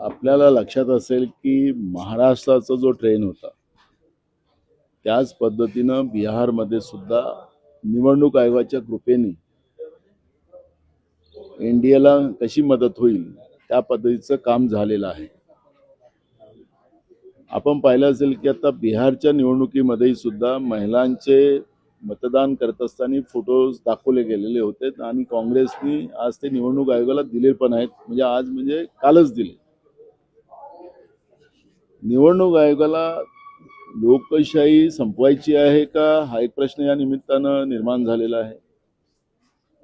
आपल्याला लक्षात असेल की महाराष्ट्राचा जो ट्रेन होता त्याच पद्धतीनं बिहारमध्ये सुद्धा निवडणूक आयोगाच्या कृपेने एनडीएला कशी मदत होईल त्या पद्धतीचं काम झालेलं आहे. आपण पाहिलं असेल की आता बिहारच्या निवडणुकीमध्ये सुद्धा महिलांचे मतदान करत असताना फोटोज दाखवले गेलेले होते आणि काँग्रेसनी आज ते निवडणूक आयोगाला दिले पण आहेत म्हणजे आज म्हणजे कालच दिले. निवडणूक आयोगाला लोकशाही संपवायची आहे का? हा एक प्रश्न या निमित्तानं निर्माण झालेला आहे.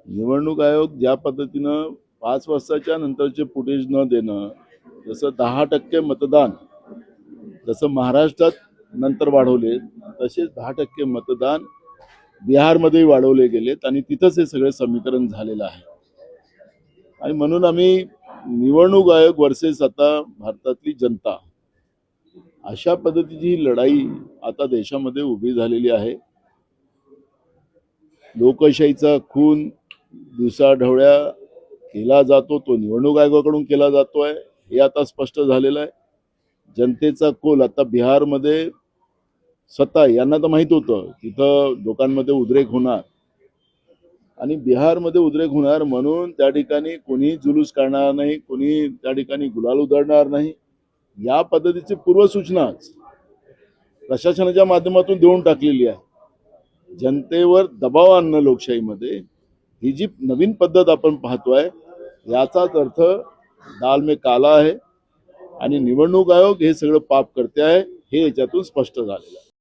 निवडणूक आयोग ज्या पद्धतीनं पाच वाजताच्या नंतरचे फुटेज न देणं जसं दहा टक्के मतदान जसं महाराष्ट्रात नंतर वाढवले तसेच दहा टक्के मतदान बिहारमध्येही वाढवले गेलेत आणि तिथंच हे सगळे समीकरण झालेलं आहे. आणि म्हणून आम्ही निवडणूक आयोग वर्सेस आता भारतातली जनता अशा पद्धतीची ही लढाई आता देशामध्ये उभी झालेली आहे. लोकशाहीचा खून दिवसाढवळ्या केला जातो तो निवडणूक आयोगाकडून केला जातोय हे आता स्पष्ट झालेलं आहे. जनतेचा कोल आता बिहारमध्ये सत्ता यांना तर माहीत होतं तिथं लोकांमध्ये उद्रेक होणार. आणि बिहारमध्ये उद्रेक होणार म्हणून त्या ठिकाणी कोणी जुलूस काढणार नाही कोणी त्या ठिकाणी गुलाल उधळणार नाही. या पद्धतीची पूर्वसूचनाच प्रशासनाच्या माध्यमातून देऊन टाकलेली आहे. जनतेवर दबाव आणणं लोकशाहीमध्ये ही जी नवीन पद्धत आपण पाहतोय याचाच अर्थ दाल में काला आहे आणि निवडणूक आयोग हे सगळं पाप करते आहे हे याच्यातून स्पष्ट झालेलं आहे.